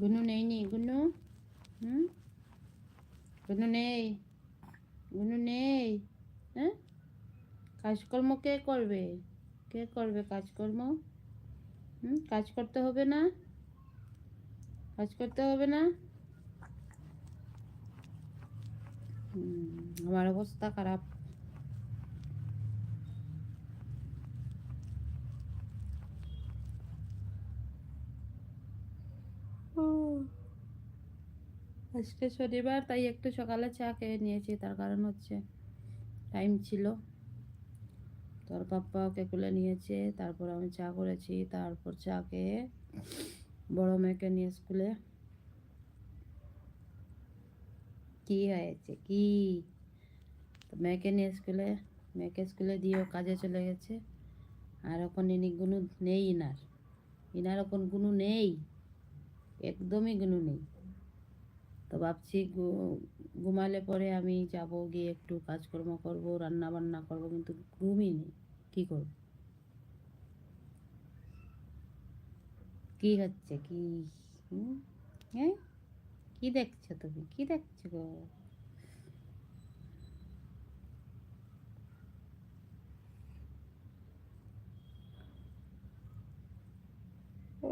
গুনু নেই নি গুনু হুম গুনু নেই গুনু নেই হ্যাঁ কাজকর্ম কে করবে? কে করবে কাজকর্ম? হুম? কাজ করতে হবে না? কাজ করতে হবে না? আমার অবস্থা খারাপ। আজকে শনিবার, তাই একটু সকালে চা খেয়ে নিয়েছি। তার কারণ হচ্ছে টাইম ছিল। তোর পাপ্পা ওকে কুলে নিয়েছে, তারপর আমি চা করেছি। তারপর চা খেয়ে বড় মেয়েকে নিয়ে স্কুলে। কি হয়েছে? কি? মেয়েকে নিয়ে স্কুলে, মেয়েকে স্কুলে দিয়েও কাজে চলে গেছে। আর এখন ইনি গুনু নেই ইনার। ইনার এখন গুনু নেই। একদমই গুনু নেই। তো ভাবছি ঘুমালে পরে আমি যাব, গিয়ে একটু কাজকর্ম করব রান্না বান্না করব, কিন্তু ঘুমই নেই, কী করব? কী হচ্ছে? কি? হ্যাঁ? কী দেখছ তুমি? কী দেখছ গো ও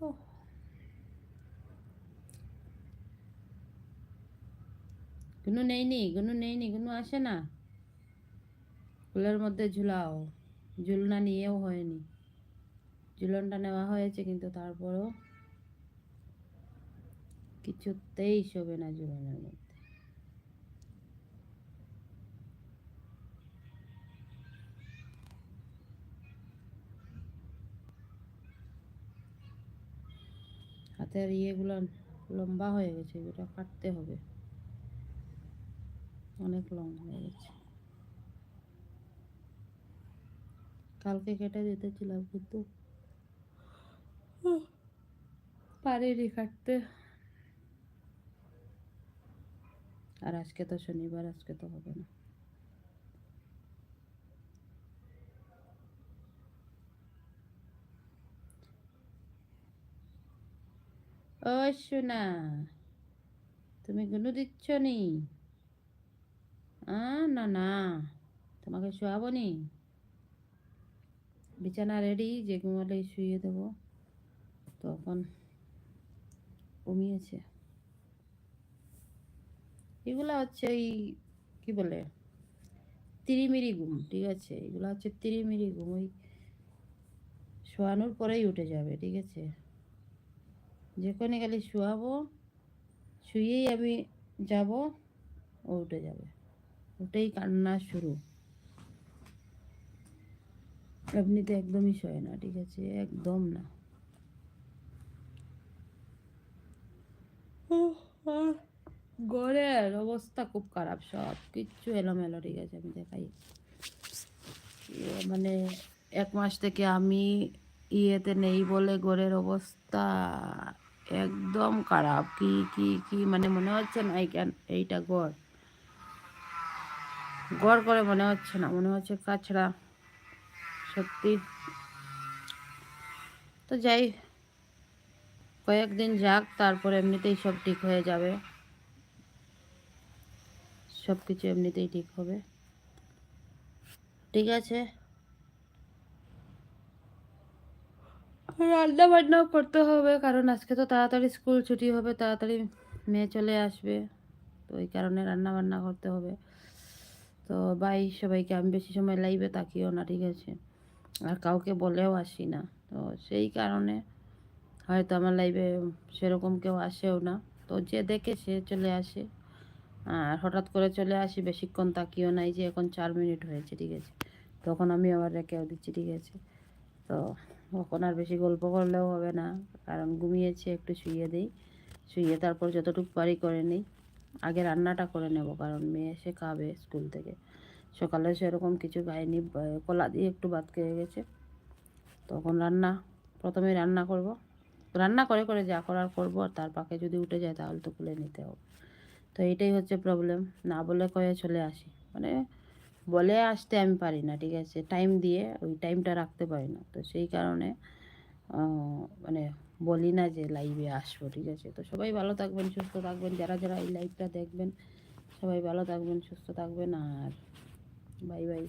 ওহ। গুনু নেইনি গুনু নেইনি গুনু আসে না। ফুলের মধ্যে ঝুলাও। ঝুলনা নিয়েও হয়নি। ঝুলনটা নেওয়া হয়েছে, কিন্তু তারপরও কিছুতেই শোবে না ঝুলনের মধ্যে। হাতের ইয়েগুলো লম্বা হয়ে গেছে এগুলো কাটতে হবে। অনেক লং হয়ে গেছে। কালকে কেটে দিতেছিলাম কিন্তু পারিনি কাটতে। আর আজকে তো শনিবার, আজকে তো হবে না। ও সোনা, তুমি গুনু দিচ্ছ নি? না না। তোমাকে শোয়াবো নি বিছানা রেডি যে ঘুমালেই শুয়ে দেবো। তখন ঘুমিয়েছে। এগুলা হচ্ছে ওই কি বলে? তিরিমিরি ঘুম, ঠিক আছে? এগুলো হচ্ছে তিরিমিরি ঘুম। ওই শোয়ানোর পরেই উঠে যাবে, ঠিক আছে? যেখানে খালি শোয়াবো, শুয়েই আমি যাব, ও উঠে যাবে। উঠেই কান্না শুরু। এমনিতে একদমই শোয় না ঠিক আছে? একদম না। ঘরের অবস্থা খুব খারাপ সব কিচ্ছু এলোমেলো ঠিক আছে? আমি দেখাই। মানে এক মাস থেকে আমি ইয়েতে নেই বলে ঘরের অবস্থা একদম খারাপ। কি কি কি মানে মনে হচ্ছে না এই এইটা গড় গড় করে মনে হচ্ছে না, মনে হচ্ছে কাছড়া সত্যি। তো যাই, কয়েকদিন যাক, তারপরে এমনিতেই সব ঠিক হয়ে যাবে। সব কিছু এমনিতেই ঠিক হবে। ঠিক আছে? রান্না বান্নাও করতে হবে, কারণ আজকে তো তাড়াতাড়ি স্কুল ছুটি হবে, তাড়াতাড়ি মেয়ে চলে আসবে। তো ওই কারণে রান্না বান্না করতে হবে। তো বাই সবাইকে আমি বেশি সময় লাইভে তাকিও না, ঠিক আছে? আর কাউকে বলেও আসি না। তো সেই কারণে হয়তো আমার লাইভে সেরকম কেউ আসেও না। তো যে দেখে সে চলে আসে। আর হঠাৎ করে চলে আসি, বেশিক্ষণ তাকিও নাই যে এখন চার মিনিট হয়েছে, ঠিক আছে? তখন আমি আবার রেখেও দিচ্ছি, ঠিক আছে? তো এখন আর বেশি গল্প করলেও হবে না। কারণ ঘুমিয়েছে, একটু শুয়ে দিই। শুয়ে তারপর যতটুকু পারি করে নিই। আগে রান্নাটা করে নেব, কারণ মেয়ে এসে খাবে স্কুল থেকে। সকালে সেরকম কিছু খায়নি বা- কলা দিয়ে একটু ভাত খেয়ে গেছে। তখন রান্না, প্রথমে রান্না করব। রান্না করে করে যা করার করব, আর তার পাকে যদি উঠে যায় তাহলে তো খুলে নিতে হবে। তো এটাই হচ্ছে প্রবলেম না বলে কয়ে চলে আসি। মানে বলে আসতে আমি পারি না, ঠিক আছে? টাইম দিয়ে ওই টাইমটা রাখতে পারি না। তো সেই কারণে মানে বলি না যে লাইভে আসব, ঠিক আছে? তো সবাই ভালো থাকবেন, সুস্থ থাকবেন। যারা যারা এই লাইভটা দেখবেন, সবাই ভালো থাকবেন, সুস্থ থাকবেন আর বাই বাই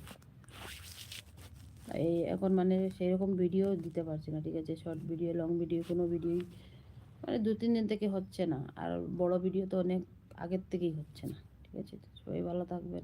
এই এখন মানে সেই রকম ভিডিও দিতে পারছি না, ঠিক আছে? শর্ট ভিডিও লং ভিডিও কোনো ভিডিওই মানে দু, তিন দিন থেকে হচ্ছে না। আর বড় ভিডিও তো অনেক আগের থেকেই হচ্ছে না, ঠিক আছে? সবাই ভালো থাকবেন।